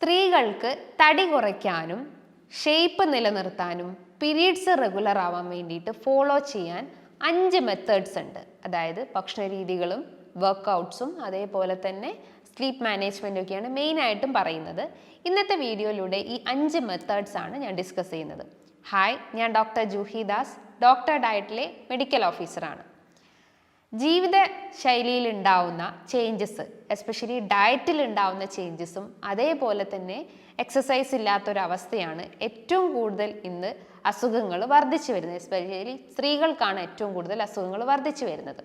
സ്ത്രീകൾക്ക് തടി കുറയ്ക്കാനും ഷേപ്പ് നിലനിർത്താനും പീരീഡ്സ് റെഗുലർ ആവാൻ വേണ്ടിയിട്ട് ഫോളോ ചെയ്യാൻ അഞ്ച് മെത്തേഡ്സ് ഉണ്ട്. അതായത് ഭക്ഷണരീതികളും വർക്കൗട്ട്സും അതേപോലെ തന്നെ സ്ലീപ്പ് മാനേജ്മെന്റും ഒക്കെയാണ് മെയിനായിട്ടും പറയുന്നത്. ഇന്നത്തെ വീഡിയോയിലൂടെ ഈ അഞ്ച് മെത്തേഡ്സ് ആണ് ഞാൻ ഡിസ്കസ് ചെയ്യുന്നത്. ഹായ് ഞാൻ ഡോക്ടർ ജൂഹി ദാസ് ഡോക്ടർ ഡയറ്റിലെ മെഡിക്കൽ ഓഫീസറാണ് ജീവിത ശൈലിയിൽ ഉണ്ടാവുന്ന ചേഞ്ചസ് എസ്പെഷ്യലി ഡയറ്റിൽ ഉണ്ടാവുന്ന ചേഞ്ചസും അതേപോലെ തന്നെ എക്സസൈസ് ഇല്ലാത്തൊരവസ്ഥയാണ് ഏറ്റവും കൂടുതൽ ഇന്ന് അസുഖങ്ങൾ വർദ്ധിച്ചു വരുന്നത്. എസ്പെഷ്യലി സ്ത്രീകൾക്കാണ് ഏറ്റവും കൂടുതൽ അസുഖങ്ങൾ വർദ്ധിച്ചു വരുന്നത്.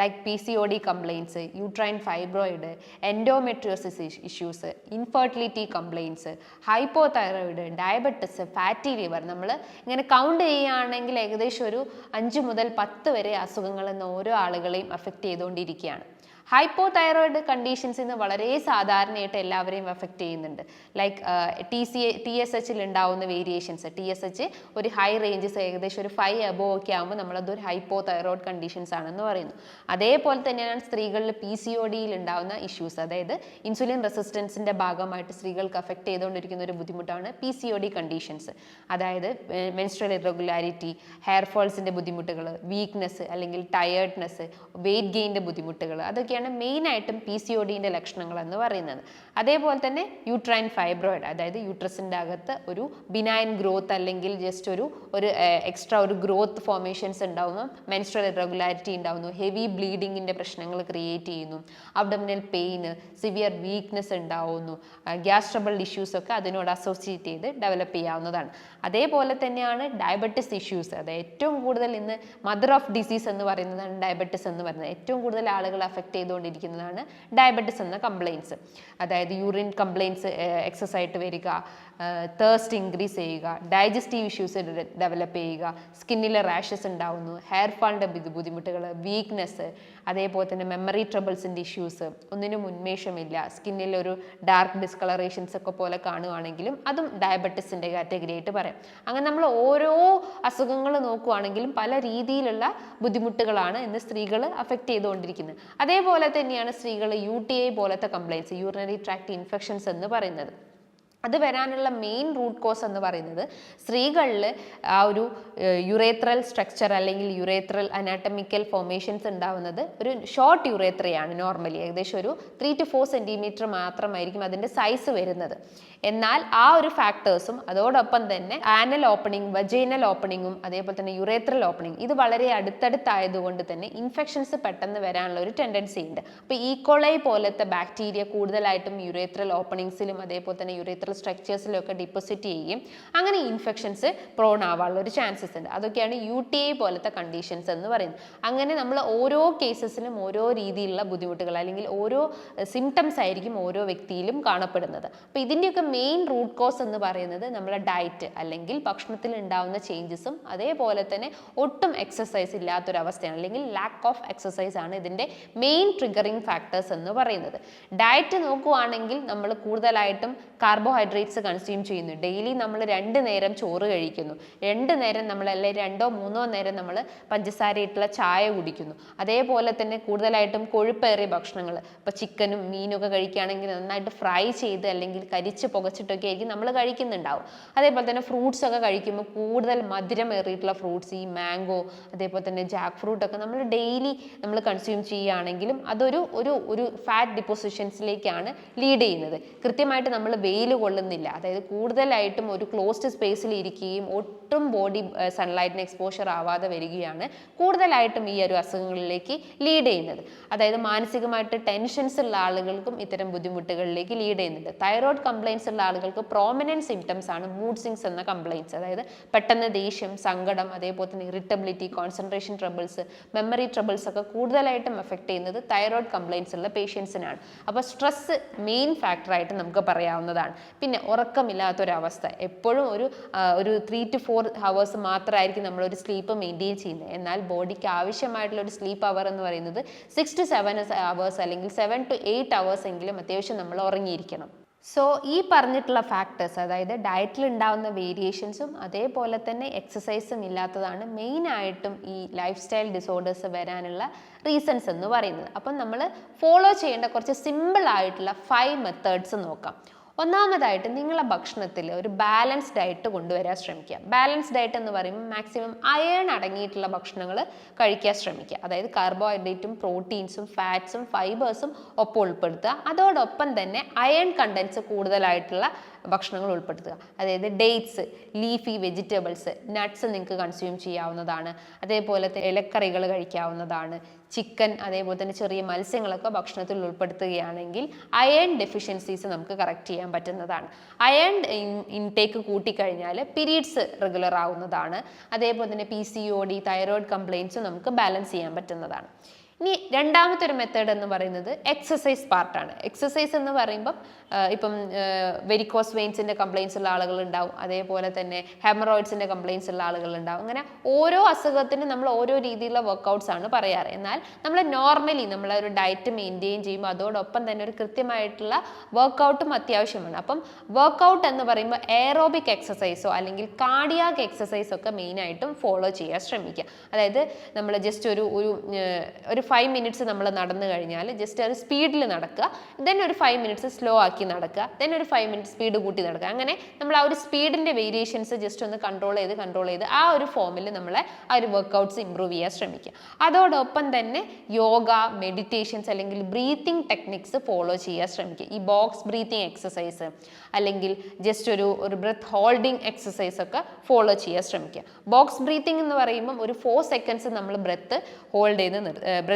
Like P C O D complaints uterine fibroid endometriosis issues infertility complaints hypothyroid diabetes fatty liver നമ്മൾ ഇങ്ങനെ കൗണ്ട് ചെയ്യുകയാണെങ്കിൽ ഏകദേശം ഒരു അഞ്ച് മുതൽ പത്ത് വരെ അസുഖങ്ങൾ എന്ന ഓരോ ആളുകളെയും അഫക്റ്റ് ചെയ്തുകൊണ്ടിരിക്കുകയാണ്. ഹൈപ്പോ തൈറോയിഡ് കണ്ടീഷൻസ് ഇന്ന് വളരെ സാധാരണയായിട്ട് എല്ലാവരെയും എഫക്റ്റ് ചെയ്യുന്നുണ്ട്. Like T C T S എച്ചിൽ ഉണ്ടാവുന്ന വേരിയേഷൻസ് ടി എസ് എച്ച് ഒരു ഹൈ റേഞ്ചസ് ഏകദേശം ഒരു ഫൈവ് എബോ ഒക്കെ ആകുമ്പോൾ നമ്മളതൊരു ഹൈപ്പോ തൈറോയിഡ് കണ്ടീഷൻസ് ആണെന്ന് പറയുന്നു. അതേപോലെ തന്നെയാണ് സ്ത്രീകളിൽ പി സി ഒ ഡിയിൽ ഉണ്ടാവുന്ന ഇഷ്യൂസ് അതായത് ഇൻസുലിൻ റെസിസ്റ്റൻസിന്റെ ഭാഗമായിട്ട് സ്ത്രീകൾക്ക് അഫക്റ്റ് ചെയ്തുകൊണ്ടിരിക്കുന്ന ഒരു ബുദ്ധിമുട്ടാണ് P C O D conditions അതായത് മെൻസ്ട്രൽ ഇറഗുലാരിറ്റി ഹെയർ ഫോൾസിന്റെ ബുദ്ധിമുട്ടുകൾ വീക്ക്നെസ് അല്ലെങ്കിൽ ടയേർഡ്നെസ് വെയിറ്റ് ഗെയിന്റെ ബുദ്ധിമുട്ടുകൾ അതൊക്കെയാണ് മെയിനായിട്ടും പി സി ഒ ഡിന്റെ ലക്ഷണങ്ങൾ എന്ന് പറയുന്നത്. അതേപോലെ തന്നെ യൂട്രൈൻ ഫൈബ്രോയിഡ് അതായത് യൂട്രസിന്റെ അകത്ത് ഒരു ബിനായൻ ഗ്രോത്ത് അല്ലെങ്കിൽ ജസ്റ്റ് ഒരു ഒരു എക്സ്ട്രാ ഒരു ഗ്രോത്ത് ഫോർമേഷൻസ് ഉണ്ടാവുന്നു. മെൻസ്ട്രൽ ഇറഗുലാരിറ്റി ഉണ്ടാവുന്നു. ഹെവി ബ്ലീഡിങ്ങിന്റെ പ്രശ്നങ്ങൾ ക്രിയേറ്റ് ചെയ്യുന്നു. അബ്ഡമിനൽ പെയിന് സിവിയർ വീക്ക്നെസ് ഉണ്ടാവുന്നു. ഗ്യാസ് ട്രബിൾ ഇഷ്യൂസ് ഒക്കെ അതിനോട് അസോസിയേറ്റ് ചെയ്ത് ഡെവലപ്പ് ചെയ്യാവുന്നതാണ്. അതേപോലെ തന്നെയാണ് ഡയബറ്റിസ് ഇഷ്യൂസ് അത് ഏറ്റവും കൂടുതൽ ഇന്ന് മദർ ഓഫ് ഡിസീസ് എന്ന് പറയുന്നതാണ് ഡയബറ്റിസ് എന്ന് പറയുന്നത്. ഏറ്റവും കൂടുതൽ ആളുകൾ അഫക്റ്റ് ചെയ്തുകൊണ്ടിരിക്കുന്നതാണ് ഡയബറ്റിസ് എന്ന കംപ്ലയിൻസ് അതായത് യൂറിൻ കംപ്ലയിൻസ് എക്സസ് ആയിട്ട് വരിക തേഴ്സ്റ്റ് ഇൻക്രീസ് ചെയ്യുക ഡൈജസ്റ്റീവ് ഇഷ്യൂസ് ഡെവലപ്പ് ചെയ്യുക സ്കിന്നിലെ റാഷസ് ഉണ്ടാവുന്നു ഹെയർ ഫാളിന്റെ ബുദ്ധിമുട്ടുകൾ വീക്ക്നെസ് അതേപോലെ തന്നെ മെമ്മറി ട്രബിൾസിന്റെ ഇഷ്യൂസ് ഒന്നിനും ഉന്മേഷമില്ല. സ്കിന്നിൽ ഒരു ഡാർക്ക് ഡിസ്കളറേഷൻസ് ഒക്കെ പോലെ കാണുവാണെങ്കിലും അതും ഡയബറ്റിസിന്റെ കാറ്റഗറി ആയിട്ട് പറയാം. അങ്ങനെ നമ്മൾ ഓരോ അസുഖങ്ങൾ നോക്കുവാണെങ്കിലും പല രീതിയിലുള്ള ബുദ്ധിമുട്ടുകളാണ് ഇന്ന് സ്ത്രീകൾ അഫക്റ്റ് ചെയ്തുകൊണ്ടിരിക്കുന്നത്. അതേപോലെ തന്നെയാണ് സ്ത്രീകൾ യു ടി ഐ പോലത്തെ കംപ്ലയിൻസ് യൂറിനറി ട്രാക്ട് ഇൻഫെക്ഷൻസ് എന്ന് പറയുന്നത്. അത് വരാനുള്ള മെയിൻ റൂട്ട് കോസ് എന്ന് പറയുന്നത് സ്ത്രീകളിൽ ആ ഒരു യുറേത്രൽ സ്ട്രക്ചർ അല്ലെങ്കിൽ യുറേത്രൽ അനാട്ടമിക്കൽ ഫോർമേഷൻസ് ഉണ്ടാവുന്നത് ഒരു ഷോർട്ട് യുറേത്രയാണ് നോർമലി ഏകദേശം ഒരു ത്രീ ടു ഫോർ സെന്റിമീറ്റർ മാത്രമായിരിക്കും അതിന്റെ സൈസ് വരുന്നത്. എന്നാൽ ആ ഒരു ഫാക്ടേഴ്സും അതോടൊപ്പം തന്നെ ആനൽ ഓപ്പണിംഗ് വജൈനൽ ഓപ്പണിങ്ങും അതേപോലെ തന്നെ യുറേത്രൽ ഓപ്പണിംഗ് ഇത് വളരെ അടുത്തടുത്തായതുകൊണ്ട് തന്നെ ഇൻഫെക്ഷൻസ് പെട്ടെന്ന് വരാനുള്ള ഒരു ടെൻഡൻസി ഉണ്ട്. അപ്പോൾ ഈക്കോളൈ പോലത്തെ ബാക്ടീരിയ കൂടുതലായിട്ടും യുറേത്രൽ ഓപ്പണിങ്സിലും അതേപോലെ തന്നെ യുറേത്രൽ സ്ട്രക്ചേഴ്സിലും ഒക്കെ ഡിപ്പോസിറ്റ് ചെയ്യുകയും അങ്ങനെ ഇൻഫെക്ഷൻസ് പ്രോൺ ആവാനുള്ള ഒരു ചാൻസസ് ഉണ്ട്. അതൊക്കെയാണ് യു ടി ഐ പോലത്തെ കണ്ടീഷൻസ് എന്ന് പറയുന്നത്. അങ്ങനെ നമ്മൾ ഓരോ കേസസിലും ഓരോ രീതിയിലുള്ള ബുദ്ധിമുട്ടുകൾ അല്ലെങ്കിൽ ഓരോ സിംറ്റംസ് ആയിരിക്കും ഓരോ വ്യക്തിയിലും കാണപ്പെടുന്നത്. അപ്പോൾ ഇതിന്റെയൊക്കെ മെയിൻ റൂട്ട് കോസ് എന്ന് പറയുന്നത് നമ്മുടെ ഡയറ്റ് അല്ലെങ്കിൽ ഭക്ഷണത്തിൽ ഉണ്ടാവുന്ന ചേഞ്ചസും അതേപോലെ തന്നെ ഒട്ടും എക്സസൈസ് ഇല്ലാത്തൊരവസ്ഥയാണ് അല്ലെങ്കിൽ ലാക്ക് ഓഫ് എക്സസൈസ് ആണ് ഇതിന്റെ മെയിൻ ട്രിഗറിങ് ഫാക്ടേഴ്സ് എന്ന് പറയുന്നത്. ഡയറ്റ് നോക്കുവാണെങ്കിൽ നമ്മൾ കൂടുതലായിട്ടും കാർബോഹൈഡ്രേറ്റ്സ് കൺസ്യൂം ചെയ്യുന്നു. ഡെയിലി നമ്മൾ രണ്ട് നേരം ചോറ് കഴിക്കുന്നു. രണ്ട് നേരം നമ്മൾ അല്ലെങ്കിൽ രണ്ടോ മൂന്നോ നേരം നമ്മൾ പഞ്ചസാരയിട്ടുള്ള ചായ കുടിക്കുന്നു. അതേപോലെ തന്നെ കൂടുതലായിട്ടും കൊഴുപ്പേറിയ ഭക്ഷണങ്ങൾ. ഇപ്പോൾ ചിക്കനും മീനൊക്കെ കഴിക്കുകയാണെങ്കിൽ നന്നായിട്ട് ഫ്രൈ ചെയ്ത് അല്ലെങ്കിൽ കരിച്ച് പുകച്ചിട്ടൊക്കെ ആയിരിക്കും നമ്മൾ കഴിക്കുന്നുണ്ടാവും. അതേപോലെ തന്നെ ഫ്രൂട്ട്സ് ഒക്കെ കഴിക്കുമ്പോൾ കൂടുതൽ മധുരമേറിയിട്ടുള്ള ഫ്രൂട്ട്സ് ഈ മാംഗോ അതേപോലെ തന്നെ ജാക്ക് ഫ്രൂട്ട് ഒക്കെ നമ്മൾ ഡെയിലി നമ്മൾ കൺസ്യൂം ചെയ്യുകയാണെങ്കിലും അതൊരു ഒരു ഒരു ഫാറ്റ് ഡിപ്പോസിഷൻസിലേക്കാണ് ലീഡ് ചെയ്യുന്നത്. കൃത്യമായിട്ട് നമ്മൾ വെയിൽ കൊള്ളുന്നില്ല. അതായത് കൂടുതലായിട്ടും ഒരു ക്ലോസ്ഡ് സ്പേസിൽ ഇരിക്കുകയും ഒട്ടും ബോഡി സൺലൈറ്റിന് എക്സ്പോഷർ ആവാതെ വരികയാണ് കൂടുതലായിട്ടും ഈ ഒരു അസുഖങ്ങളിലേക്ക് ലീഡ് ചെയ്യുന്നത്. അതായത് മാനസികമായിട്ട് ടെൻഷൻസ് ഉള്ള ആളുകൾക്കും ഇത്തരം ബുദ്ധിമുട്ടുകളിലേക്ക് ലീഡ് ചെയ്യുന്നുണ്ട്. തൈറോയ്ഡ് കംപ്ലയിൻസ് ഉള്ള ആളുകൾക്ക് പ്രോമിനന്റ് സിംറ്റംസ് ആണ് മൂഡ് സിങ്സ് എന്ന കംപ്ലയിൻസ് അതായത് പെട്ടെന്ന് ദേഷ്യം സങ്കടം അതേപോലെ തന്നെ irritability concentration troubles memory troubles ഒക്കെ കൂടുതലായിട്ടും എഫക്ട് ചെയ്യുന്നത് തൈറോയ്ഡ് കംപ്ലയിൻസ് ഉള്ള പേഷ്യൻസിനാണ് അപ്പോൾ സ്ട്രെസ് മെയിൻ ഫാക്ടറായിട്ട് നമുക്ക് പറയാവുന്നതാണ് പിന്നെ ഉറക്കമില്ലാത്തൊരവസ്ഥ. എപ്പോഴും ഒരു ഒരു ത്രീ ടു ഫോർ ഹവേഴ്സ് മാത്രമായിരിക്കും നമ്മളൊരു സ്ലീപ്പ് മെയിന്റെയിൻ ചെയ്യുന്നത് എന്നാൽ ബോഡിക്ക് ആവശ്യമായിട്ടുള്ള ഒരു സ്ലീപ്പ് അവർ എന്ന് പറയുന്നത് സിക്സ് ടു സെവൻ അവേഴ്സ് അല്ലെങ്കിൽ സെവൻ ടു എയ്റ്റ് അവേഴ്സ് എങ്കിലും അത്യാവശ്യം നമ്മൾ ഉറങ്ങിയിരിക്കണം. സോ ഈ പറഞ്ഞിട്ടുള്ള ഫാക്ടേഴ്സ് അതായത് ഡയറ്റിൽ ഉണ്ടാകുന്ന വേരിയേഷൻസും അതേപോലെ തന്നെ എക്സസൈസും ഇല്ലാത്തതാണ് മെയിനായിട്ടും ഈ ലൈഫ് സ്റ്റൈൽ ഡിസോർഡേഴ്സ് വരാനുള്ള റീസൺസ് എന്ന് പറയുന്നത്. അപ്പം നമ്മൾ ഫോളോ ചെയ്യേണ്ട കുറച്ച് സിമ്പിൾ ആയിട്ടുള്ള ഫൈവ് മെത്തേഡ്സ് നോക്കാം. ഒന്നാമതായിട്ട് നിങ്ങളുടെ ഭക്ഷണത്തിൽ ഒരു ബാലൻസ് ഡയറ്റ് കൊണ്ടുവരാൻ ശ്രമിക്കുക. ബാലൻസ് ഡയറ്റ് എന്ന് പറയുമ്പോൾ മാക്സിമം അയൺ അടങ്ങിയിട്ടുള്ള ഭക്ഷണങ്ങൾ കഴിക്കാൻ ശ്രമിക്കുക. അതായത് കാർബോഹൈഡ്രേറ്റും പ്രോട്ടീൻസും ഫാറ്റ്സും ഫൈബേഴ്സും ഒപ്പം ഉൾപ്പെടുത്തുക. അതോടൊപ്പം തന്നെ അയൺ കണ്ടൻസ് കൂടുതലായിട്ടുള്ള ഭക്ഷണങ്ങൾ ഉൾപ്പെടുത്തുക. അതായത് ഡേറ്റ്സ് ലീഫി വെജിറ്റബിൾസ് നട്ട്സ് നിങ്ങൾക്ക് കൺസ്യൂം ചെയ്യാവുന്നതാണ്. അതേപോലെ തന്നെ ഇലക്കറികൾ കഴിക്കാവുന്നതാണ്. ചിക്കൻ അതേപോലെ തന്നെ ചെറിയ മത്സ്യങ്ങളൊക്കെ ഭക്ഷണത്തിൽ ഉൾപ്പെടുത്തുകയാണെങ്കിൽ അയൺ ഡെഫിഷ്യൻസീസ് നമുക്ക് കറക്റ്റ് ചെയ്യാൻ പറ്റുന്നതാണ്. അയൺ ഇൻടേക്ക് കൂട്ടിക്കഴിഞ്ഞാൽ പീരീഡ്സ് റെഗുലർ ആവുന്നതാണ്. അതേപോലെ തന്നെ P C O D thyroid കംപ്ലയിൻസും നമുക്ക് ബാലൻസ് ചെയ്യാൻ പറ്റുന്നതാണ്. ഇനി രണ്ടാമത്തെ ഒരു മെത്തേഡ് എന്ന് പറയുന്നത് എക്സസൈസ് പാർട്ടാണ് എക്സസൈസ് എന്ന് പറയുമ്പം ഇപ്പം വെരിക്കോസ് വെയിൻസിന്റെ കംപ്ലയിൻസ് ഉള്ള ആളുകൾ ഉണ്ടാവും. അതേപോലെ തന്നെ ഹെമറോയിഡ്സിന്റെ കംപ്ലയിൻസ് ഉള്ള ആളുകൾ ഉണ്ടാവും. അങ്ങനെ ഓരോ അസുഖത്തിനും നമ്മൾ ഓരോ രീതിയിലുള്ള വർക്കൗട്ട്സ് ആണ് പറയാറ്. എന്നാൽ നമ്മൾ നോർമലി നമ്മൾ ഒരു ഡയറ്റ് മെയിന്റെയിൻ ചെയ്യുമ്പോൾ അതോടൊപ്പം തന്നെ ഒരു കൃത്യമായിട്ടുള്ള വർക്കൗട്ടും അത്യാവശ്യമാണ്. അപ്പം വർക്കൗട്ട് എന്ന് പറയുമ്പോൾ എയറോബിക് എക്സസൈസോ അല്ലെങ്കിൽ കാർഡിയാക് എക്സസൈസോ ഒക്കെ മെയിനായിട്ടും ഫോളോ ചെയ്യാൻ ശ്രമിക്കുക. അതായത് നമ്മൾ ജസ്റ്റ് ഒരു ഒരു ഫൈവ് മിനിറ്റ്സ് നമ്മൾ നടന്നു കഴിഞ്ഞാൽ ജസ്റ്റ് ഒരു സ്പീഡിൽ നടക്കുക. ദെൻ ഒരു ഫൈവ് മിനിറ്റ്സ് സ്ലോ ആക്കി നടക്കുക. ദെൻ ഒരു ഫൈവ് മിനിറ്റ്സ് സ്പീഡ് കൂട്ടി നടക്കുക. അങ്ങനെ നമ്മൾ ആ ഒരു സ്പീഡിന്റെ വേരിയേഷൻസ് ജസ്റ്റ് ഒന്ന് കൺട്രോൾ ചെയ്ത് കൺട്രോൾ ചെയ്ത് ആ ഒരു ഫോമിൽ നമ്മളെ ആ ഒരു വർക്കൗട്ട്സ് ഇമ്പ്രൂവ് ചെയ്യാൻ ശ്രമിക്കുക. അതോടൊപ്പം തന്നെ യോഗ മെഡിറ്റേഷൻസ് അല്ലെങ്കിൽ ബ്രീത്തിങ് ടെക്നിക്സ് ഫോളോ ചെയ്യാൻ ശ്രമിക്കുക. ഈ ബോക്സ് ബ്രീത്തിങ് എക്സസൈസ് അല്ലെങ്കിൽ ജസ്റ്റ് ഒരു ഒരു ബ്രത്ത് ഹോൾഡിംഗ് എക്സസൈസ് ഒക്കെ ഫോളോ ചെയ്യാൻ ശ്രമിക്കുക. ബോക്സ് ബ്രീത്തിങ് എന്ന് പറയുമ്പം ഒരു ഫോർ സെക്കൻഡ്സ് നമ്മൾ ബ്രത്ത് ഹോൾഡ് ചെയ്ത്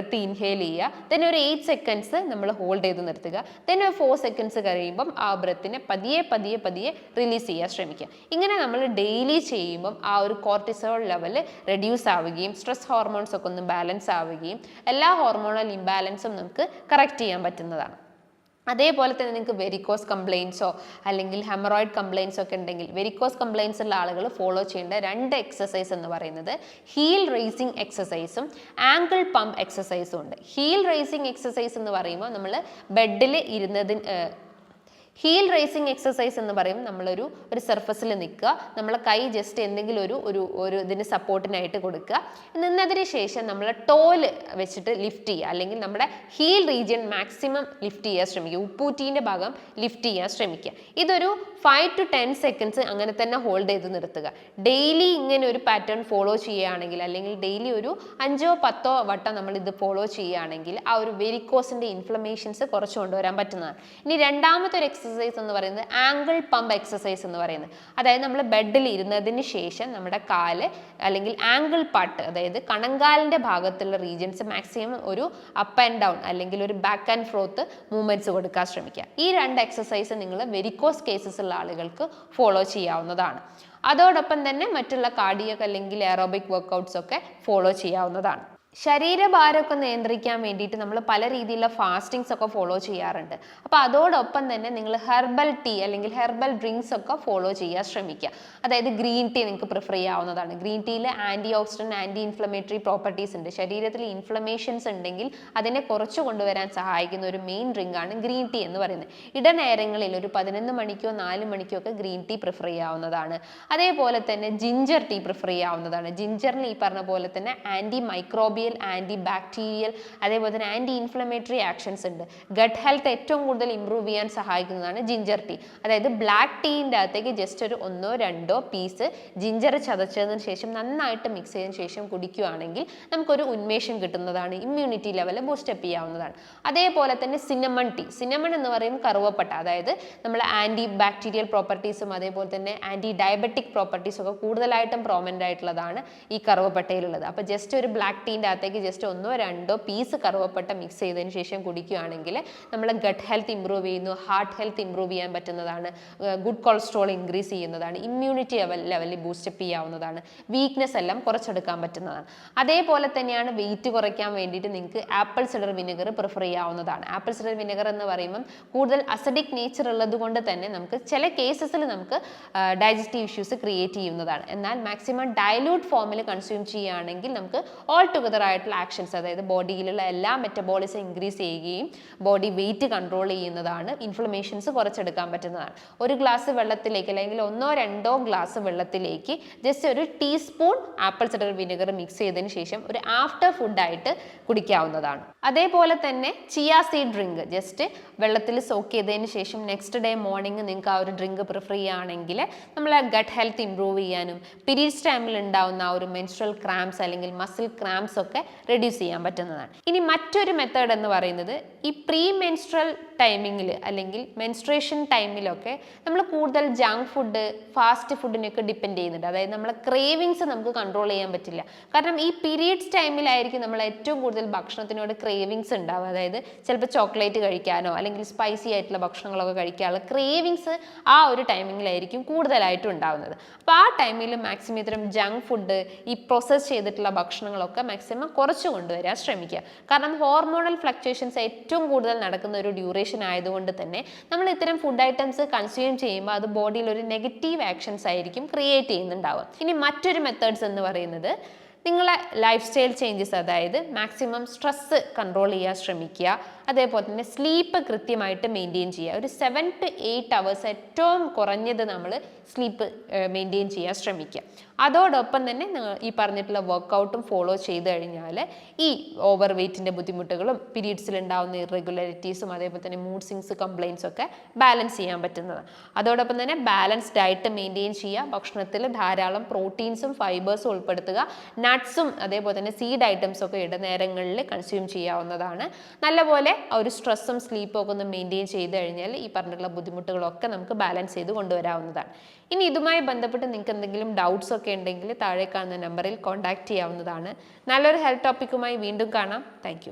ബ്രത്ത് ഇൻഹേൽ ചെയ്യുക. ദെൻ ഒരു എയ്റ്റ് സെക്കൻഡ്സ് നമ്മൾ ഹോൾഡ് ചെയ്ത് നിർത്തുക. ദെൻ ഒരു ഫോർ സെക്കൻഡ്സ് കഴിയുമ്പം ആ ബ്രത്തിനെ പതിയെ പതിയെ പതിയെ റിലീസ് ചെയ്യാൻ ശ്രമിക്കുക. ഇങ്ങനെ നമ്മൾ ഡെയിലി ചെയ്യുമ്പം ആ ഒരു കോർട്ടിസോൾ ലെവൽ റെഡ്യൂസ് ആവുകയും സ്ട്രെസ് ഹോർമോൺസ് ഒക്കെ ഒന്ന് ബാലൻസ് ആവുകയും എല്ലാ ഹോർമോണൽ ഇംബാലൻസും നമുക്ക് കറക്റ്റ് ചെയ്യാൻ പറ്റുന്നതാണ്. അതേപോലെ തന്നെ നിങ്ങൾക്ക് വെരിക്കോസ് കംപ്ലയിൻസോ അല്ലെങ്കിൽ ഹെമറോയിഡ് കംപ്ലയിൻസോ ഒക്കെ ഉണ്ടെങ്കിൽ വെരിക്കോസ് കംപ്ലയിൻസ് ഉള്ള ആളുകൾ ഫോളോ ചെയ്യേണ്ട രണ്ട് എക്സസൈസ് എന്ന് പറയുന്നത് ഹീൽ റേസിംഗ് എക്സസൈസും ആങ്കിൾ പമ്പ് എക്സസൈസും ഉണ്ട്. ഹീൽ റേസിംഗ് എക്സസൈസ് എന്ന് പറയുമ്പോൾ നമ്മൾ ബെഡിൽ ഇരുന്നതിന് ഹീൽ റേസിംഗ് എക്സസൈസ് എന്ന് പറയും. നമ്മളൊരു ഒരു സർഫസിൽ നിൽക്കുക. നമ്മളെ കൈ ജസ്റ്റ് എന്തെങ്കിലും ഒരു ഒരു ഒരു ഇതിന് സപ്പോർട്ടിനായിട്ട് കൊടുക്കുക. നിന്നതിന് ശേഷം നമ്മൾ ടോൽ വെച്ചിട്ട് ലിഫ്റ്റ് ചെയ്യുക. അല്ലെങ്കിൽ നമ്മുടെ ഹീൽ റീജിയൻ മാക്സിമം ലിഫ്റ്റ് ചെയ്യാൻ ശ്രമിക്കുക. ഉപ്പൂറ്റീന്റെ ഭാഗം ലിഫ്റ്റ് ചെയ്യാൻ ശ്രമിക്കുക. ഇതൊരു ഫൈവ് ടു ടെൻ സെക്കൻഡ്സ് അങ്ങനെ തന്നെ ഹോൾഡ് ചെയ്ത് നിർത്തുക. ഡെയിലി ഇങ്ങനെ ഒരു പാറ്റേൺ ഫോളോ ചെയ്യുകയാണെങ്കിൽ അല്ലെങ്കിൽ ഡെയിലി ഒരു അഞ്ചോ പത്തോ വട്ടം നമ്മൾ ഇത് ഫോളോ ചെയ്യുകയാണെങ്കിൽ ആ ഒരു വെരിക്കോസിന്റെ ഇൻഫ്ലമേഷൻസ് കുറച്ച് കൊണ്ടുവരാൻ പറ്റുന്നതാണ്. ഇനി രണ്ടാമത്തെ ഒരു എക്സസൈസ് എന്ന് പറയുന്നത് ആംഗിൾ പമ്പ് എക്സസൈസ് എന്ന് പറയുന്നത്. അതായത് നമ്മൾ ബെഡിൽ ഇരുന്നതിന് ശേഷം നമ്മുടെ കാൽ അല്ലെങ്കിൽ ആംഗിൾ പാർട്ട് അതായത് കണങ്കാലിന്റെ ഭാഗത്തുള്ള റീജിയൻസ് മാക്സിമം ഒരു അപ്പ് ആൻഡ് ഡൗൺ അല്ലെങ്കിൽ ഒരു ബാക്ക് ആൻഡ് ഫ്രോത്ത് മൂവ്മെന്റ്സ് കൊടുക്കാൻ ശ്രമിക്കുക. ഈ രണ്ട് എക്സസൈസ് നിങ്ങൾ വെരിക്കോസ് കേസസ് ഉള്ള ആളുകൾക്ക് ഫോളോ ചെയ്യാവുന്നതാണ്. അതോടൊപ്പം തന്നെ മറ്റുള്ള കാർഡിയക് അല്ലെങ്കിൽ എറോബിക് വർക്കൗട്ട്സ് ഒക്കെ ഫോളോ ചെയ്യാവുന്നതാണ്. ശരീരഭാരമൊക്കെ നിയന്ത്രിക്കാൻ വേണ്ടിയിട്ട് നമ്മൾ പല രീതിയിലുള്ള ഫാസ്റ്റിങ്സ് ഒക്കെ ഫോളോ ചെയ്യാറുണ്ട്. അപ്പോൾ അതോടൊപ്പം തന്നെ നിങ്ങൾ ഹെർബൽ ടീ അല്ലെങ്കിൽ ഹെർബൽ ഡ്രിങ്ക്സ് ഒക്കെ ഫോളോ ചെയ്യാൻ ശ്രമിക്കുക. അതായത് ഗ്രീൻ ടീ നിങ്ങൾക്ക് പ്രിഫർ ചെയ്യാവുന്നതാണ്. ഗ്രീൻ ടീയിൽ antioxidant anti inflammatory properties ഉണ്ട്. ശരീരത്തിൽ ഇൻഫ്ലമേഷൻസ് ഉണ്ടെങ്കിൽ അതിനെ കുറച്ച് കൊണ്ടുവരാൻ സഹായിക്കുന്ന ഒരു മെയിൻ ഡ്രിങ്ക് ആണ് ഗ്രീൻ ടീ എന്ന് പറയുന്നത്. ഇടനേരങ്ങളിൽ ഒരു പതിനൊന്ന് മണിക്കോ നാല് മണിക്കോ ഒക്കെ ഗ്രീൻ ടീ പ്രിഫർ ചെയ്യാവുന്നതാണ്. അതേപോലെ തന്നെ ജിഞ്ചർ ടീ പ്രിഫർ ചെയ്യാവുന്നതാണ്. ജിഞ്ചറിൽ ഈ പറഞ്ഞ പോലെ തന്നെ ആന്റി മൈക്രോബിയൽ ആന്റി ബാക്ടീരിയൽ അതേപോലെ തന്നെ ആന്റി ഇൻഫ്ലമേറ്ററി ആക്ഷൻസ് ഉണ്ട്. ഗട്ട് ഹെൽത്ത് ഏറ്റവും കൂടുതൽ ഇമ്പ്രൂവ് ചെയ്യാൻ സഹായിക്കുന്നതാണ് ജിഞ്ചർ ടീ അതായത് ബ്ലാക്ക് ടീന്റെ അകത്തേക്ക് ജസ്റ്റ് ഒരു ഒന്നോ രണ്ടോ പീസ് ജിഞ്ചർ ചതച്ചതിന് ശേഷം നന്നായിട്ട് മിക്സ് ചെയ്തതിന് ശേഷം കുടിക്കുകയാണെങ്കിൽ നമുക്കൊരു ഉന്മേഷം കിട്ടുന്നതാണ് ഇമ്മ്യൂണിറ്റി ലെവൽ ബൂസ്റ്റപ്പ് ചെയ്യാവുന്നതാണ്. അതേപോലെ തന്നെ സിനമൺ ടീ സിനമൺ എന്ന് പറയും കറുവപ്പട്ട അതായത് നമ്മൾ ആന്റി ബാക്ടീരിയൽ പ്രോപ്പർട്ടീസും അതേപോലെ തന്നെ ആന്റി ഡയബറ്റിക് പ്രോപ്പർട്ടീസും ഒക്കെ കൂടുതലായിട്ടും പ്രോമന്റ് ആയിട്ടുള്ളതാണ് ഈ കറുവപ്പട്ടയിലുള്ളത്. അപ്പോൾ ജസ്റ്റ് ഒരു ബ്ലാക്ക് ടീന്റെ അകത്തേക്ക് ജസ്റ്റ് ഒന്നോ രണ്ടോ പീസ് കറുവപ്പെട്ട മിക്സ് ചെയ്തതിന് ശേഷം കുടിക്കുകയാണെങ്കിൽ നമ്മൾ ഗട്ട് ഹെൽത്ത് ഇമ്പ്രൂവ് ചെയ്യുന്നു ഹാർട്ട് ഹെൽത്ത് ഇമ്പ്രൂവ് ചെയ്യാൻ പറ്റുന്നതാണ് ഗുഡ് കൊളസ്ട്രോൾ ഇൻക്രീസ് ചെയ്യുന്നതാണ് ഇമ്മ്യൂണിറ്റി ലെവലിൽ ബൂസ്റ്റപ്പ് ചെയ്യാവുന്നതാണ് വീക്ക്നെസ് എല്ലാം കുറച്ചെടുക്കാൻ പറ്റുന്നതാണ്. അതേപോലെ തന്നെയാണ് വെയിറ്റ് കുറയ്ക്കാൻ വേണ്ടിയിട്ട് നിങ്ങൾക്ക് ആപ്പിൾ സിഡർ വിനെഗർ പ്രിഫർ ചെയ്യാവുന്നതാണ്. ആപ്പിൾ സിഡർ വിനെഗർ എന്ന് പറയുമ്പം കൂടുതൽ അസഡിക് നേച്ചർ ഉള്ളത് കൊണ്ട് തന്നെ നമുക്ക് ചില കേസസിൽ നമുക്ക് ഡൈജസ്റ്റീവ് ഇഷ്യൂസ് ക്രിയേറ്റ് ചെയ്യുന്നതാണ്. എന്നാൽ മാക്സിമം ഡയലൂട്ട് ഫോമിൽ കൺസ്യൂം ചെയ്യുകയാണെങ്കിൽ നമുക്ക് ഓൾ ടുഗദർ ആയിട്ടുള്ള ആക്ഷൻസ് അതായത് ബോഡിയിലുള്ള എല്ലാ മെറ്റബോളിസം ഇൻക്രീസ് ചെയ്യുകയും ബോഡി വെയിറ്റ് കൺട്രോൾ ചെയ്യുന്നതാണ്. ഇൻഫ്ലമേഷൻസ് കുറച്ചെടുക്കാൻ പറ്റുന്നതാണ്. ഒരു ഗ്ലാസ് വെള്ളത്തിലേക്ക് അല്ലെങ്കിൽ ഒന്നോ രണ്ടോ ഗ്ലാസ് വെള്ളത്തിലേക്ക് ജസ്റ്റ് ഒരു teaspoon apple cider vinegar mix ചെയ്തതിന് ശേഷം ഒരു ആഫ്റ്റർ ഫുഡായിട്ട് കുടിക്കാവുന്നതാണ്. അതേപോലെ തന്നെ ചിയാ സീഡ് ഡ്രിങ്ക് ജസ്റ്റ് വെള്ളത്തിൽ സോക്ക് ചെയ്തതിന് ശേഷം നെക്സ്റ്റ് ഡേ മോർണിംഗ് നിങ്ങൾക്ക് ആ ഒരു ഡ്രിങ്ക് പ്രിഫർ ചെയ്യുകയാണെങ്കിൽ നമ്മളെ ഗട്ട് ഹെൽത്ത് ഇമ്പ്രൂവ് ചെയ്യാനും പീരീഡ്സ് ടൈമിൽ ഉണ്ടാവുന്ന ആ ഒരു മെൻസ്ട്രൽ ക്രാംസ് അല്ലെങ്കിൽ മസിൽ ക്രാംസ് ഒക്കെ റെഡ്യൂസ് ചെയ്യാൻ പറ്റുന്നതാണ്. ഇനി മറ്റൊരു മെത്തേഡ് എന്ന് പറയുന്നത് ഈ പ്രീ മെൻസ്ട്രൽ ടൈമിങ്ങിൽ അല്ലെങ്കിൽ മെൻസ്ട്രേഷൻ ടൈമിലൊക്കെ നമ്മൾ കൂടുതൽ ജങ്ക് ഫുഡ് ഫാസ്റ്റ് ഫുഡിനൊക്കെ ഡിപ്പെൻഡ് ചെയ്യുന്നുണ്ട്. അതായത് നമ്മളെ ക്രേവിങ്സ് നമുക്ക് കൺട്രോൾ ചെയ്യാൻ പറ്റില്ല. കാരണം ഈ പീരീഡ്സ് ടൈമിലായിരിക്കും നമ്മൾ ഏറ്റവും കൂടുതൽ ഭക്ഷണത്തിനോട് ക്രേവിങ്സ് ഉണ്ടാവുക. അതായത് ചിലപ്പോൾ ചോക്ലേറ്റ് കഴിക്കാനോ അല്ലെങ്കിൽ സ്പൈസി ആയിട്ടുള്ള ഭക്ഷണങ്ങളൊക്കെ കഴിക്കാനുള്ള ക്രേവിങ്സ് ആ ഒരു ടൈമിങ്ങിലായിരിക്കും കൂടുതലായിട്ടും ഉണ്ടാവുന്നത്. അപ്പോൾ ആ ടൈമിൽ മാക്സിമം ഇത്തരം ജങ്ക് ഫുഡ് ഈ പ്രോസസ്സ് ചെയ്തിട്ടുള്ള ഭക്ഷണങ്ങളൊക്കെ മാക്സിമം കുറച്ച് കൊണ്ടുവരാൻ ശ്രമിക്കുക. കാരണം ഹോർമോണൽ ഫ്ലക്ച്വേഷൻസ് ഏറ്റവും കൂടുതൽ നടക്കുന്ന ഒരു ഡ്യൂറേഷൻ ആയതുകൊണ്ട് തന്നെ നമ്മൾ ഇത്തരം ഫുഡ് ഐറ്റംസ് കൺസ്യൂം ചെയ്യുമ്പോൾ അത് ബോഡിയിൽ ഒരു നെഗറ്റീവ് ആക്ഷൻസ് ആയിരിക്കും ക്രിയേറ്റ് ചെയ്യുന്നുണ്ടാവുക. ഇനി മറ്റൊരു മെത്തേഡ്സ് എന്ന് പറയുന്നത് നിങ്ങളെ ലൈഫ് സ്റ്റൈൽ ചേഞ്ചസ് അതായത് മാക്സിമം സ്ട്രെസ്സ് കൺട്രോൾ ചെയ്യാൻ ശ്രമിക്കുക. അതേപോലെ തന്നെ സ്ലീപ്പ് കൃത്യമായിട്ട് മെയിന്റെയിൻ ചെയ്യുക. ഒരു സെവൻ ടു എയ്റ്റ് അവേഴ്സ് ഏറ്റവും കുറഞ്ഞത് നമ്മൾ സ്ലീപ്പ് മെയിന്റെയിൻ ചെയ്യാൻ ശ്രമിക്കുക. അതോടൊപ്പം തന്നെ ഈ പറഞ്ഞിട്ടുള്ള വർക്കൗട്ടും ഫോളോ ചെയ്ത് കഴിഞ്ഞാൽ ഈ ഓവർ വെയ്റ്റിന്റെ ബുദ്ധിമുട്ടുകളും പീരീഡ്സിൽ ഉണ്ടാകുന്ന ഇറഗുലാരിറ്റീസും അതേപോലെ തന്നെ മൂഡ് സിങ്സ് കംപ്ലയിൻസ് ഒക്കെ ബാലൻസ് ചെയ്യാൻ പറ്റുന്നതാണ്. അതോടൊപ്പം തന്നെ ബാലൻസ് ഡയറ്റ് മെയിന്റെയിൻ ചെയ്യുക. ഭക്ഷണത്തിൽ ധാരാളം പ്രോട്ടീൻസും ഫൈബേഴ്സും ഉൾപ്പെടുത്തുക. നട്ട്സും അതേപോലെ തന്നെ സീഡ് ഐറ്റംസൊക്കെ ഇടനേരങ്ങളിൽ കൺസ്യൂം ചെയ്യാവുന്നതാണ്. നല്ലപോലെ ആ ഒരു സ്ട്രെസ്സും സ്ലീപ്പും ഒക്കെ ഒന്ന് മെയിന്റെയിൻ ചെയ്ത് കഴിഞ്ഞാൽ ഈ പറഞ്ഞിട്ടുള്ള ബുദ്ധിമുട്ടുകളൊക്കെ നമുക്ക് ബാലൻസ് ചെയ്ത് കൊണ്ടുവരാവുന്നതാണ്. ഇനി ഇതുമായി ബന്ധപ്പെട്ട് നിങ്ങൾക്ക് എന്തെങ്കിലും ഡൗട്ട്സ് ഒക്കെ ഉണ്ടെങ്കിൽ താഴെ കാണുന്ന നമ്പറിൽ കോൺടാക്ട് ചെയ്യാവുന്നതാണ്. നല്ലൊരു ഹെൽത്ത് ടോപ്പിക്കുമായി വീണ്ടും കാണാം. താങ്ക്